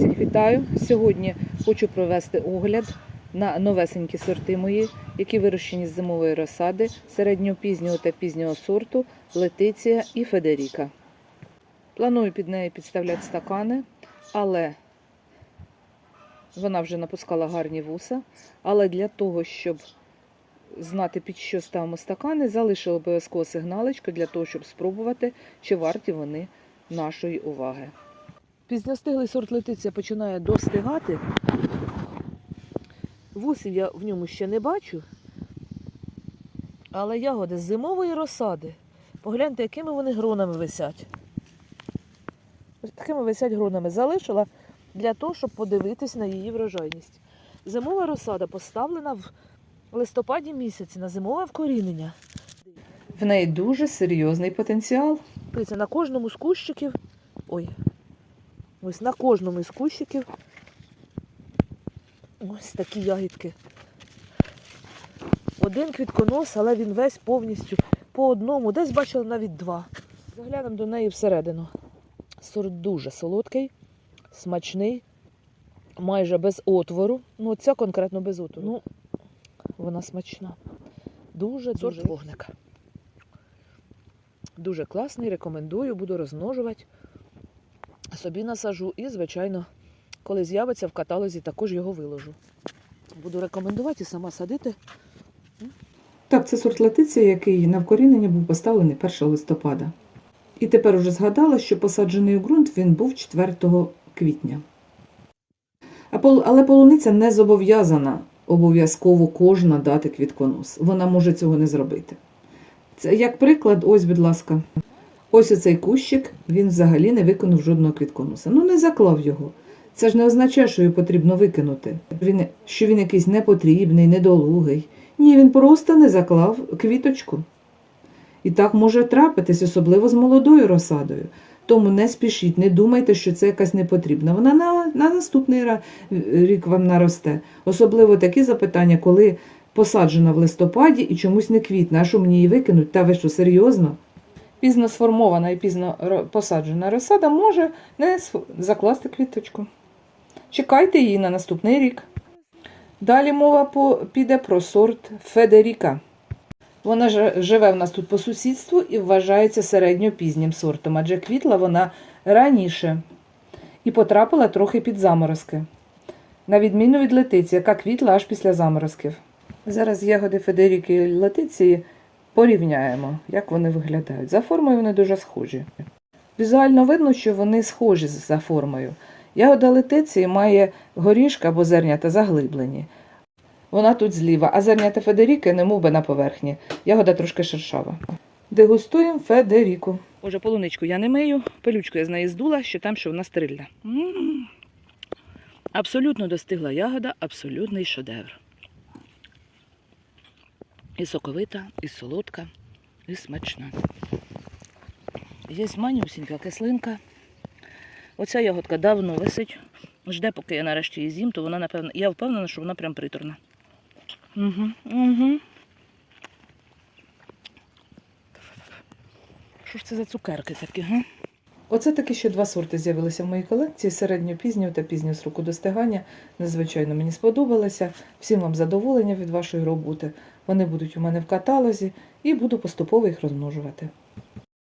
всіх вітаю. Сьогодні хочу провести огляд на новесенькі сорти мої, які вирощені з зимової розсади середньопізнього та пізнього сорту Летиція і Федеріка. Планую під неї підставляти стакани, але вона вже напускала гарні вуса. Але для того, щоб знати, під що ставимо стакани, залишила обов'язково сигналочку для того, щоб спробувати, чи варті вони нашої уваги. Пізньостиглий сорт летиця починає достигати. Вусів я в ньому ще не бачу. Але ягоди з зимової розсади. Погляньте, якими вони гронами висять. Ось такими висять гронами. Залишила для того, щоб подивитись на її врожайність. Зимова розсада поставлена в листопаді місяці на зимове вкорінення. В неї дуже серйозний потенціал. Дивіться, на кожному з кущиків. Ой. Ось на кожному із кущиків. Ось такі ягідки. Один квітконос, але він весь повністю по одному. Десь бачила навіть два. Заглянемо до неї всередину. Сорт дуже солодкий, смачний, майже без отвору. Ну, ця конкретно без отвору. Ну, вона смачна. Дуже сорт вогника. Дуже класний, рекомендую, буду розмножувати. Собі насажу і, звичайно, коли з'явиться в каталозі, також його виложу. Буду рекомендувати сама садити. Так, це сорт латиція, який на вкорінення був поставлений 1 листопада. І тепер уже згадала, що посаджений у ґрунт він був 4 квітня. Але полуниця не зобов'язана обов'язково кожна дати квітконос. Вона може цього не зробити. Це як приклад, ось, будь ласка, ось оцей кущик, він взагалі не виконав жодного квітконоса. Ну, не заклав його. Це ж не означає, що його потрібно викинути. Він, що він якийсь непотрібний, недолугий. Ні, він просто не заклав квіточку. І так може трапитись, особливо з молодою розсадою. Тому не спішіть, не думайте, що це якась непотрібна. Вона на, на наступний рік вам наросте. Особливо такі запитання, коли посаджена в листопаді і чомусь не квітне. А що мені її викинуть? Та ви що, серйозно? Пізно сформована і пізно посаджена розсада може не закласти квіточку. Чекайте її на наступний рік. Далі мова піде про сорт Федеріка. Вона ж живе в нас тут по сусідству і вважається середньопізнім сортом, адже квітла вона раніше і потрапила трохи під заморозки. На відміну від летиці, яка квітла аж після заморозків. Зараз ягоди Федеріки летиції порівняємо, як вони виглядають. За формою вони дуже схожі. Візуально видно, що вони схожі за формою. Ягода летиції має горішка або зернята заглиблені. Вона тут зліва, а зернята Федеріки не би на поверхні. Ягода трошки шершава. Дегустуємо Федеріку. Уже полуничку я не мию, пилючку я з неї здула, що там, що вона стерильна. М. Абсолютно достигла ягода, абсолютний шедевр. І соковита, і солодка, і смачна. Є манюсінька кислинка. Оця ягодка давно висить. Жде, поки я нарешті її з'їм, то вона, напевно, я впевнена, що вона прям приторна. Угу, угу. Що ж це за цукерки такі, га? Оце такі ще два сорти з'явилися в моїй колекції середньопізнього та пізнього сроку достигання. Надзвичайно мені сподобалося. Всім вам задоволення від вашої роботи. Вони будуть у мене в каталозі і буду поступово їх розмножувати.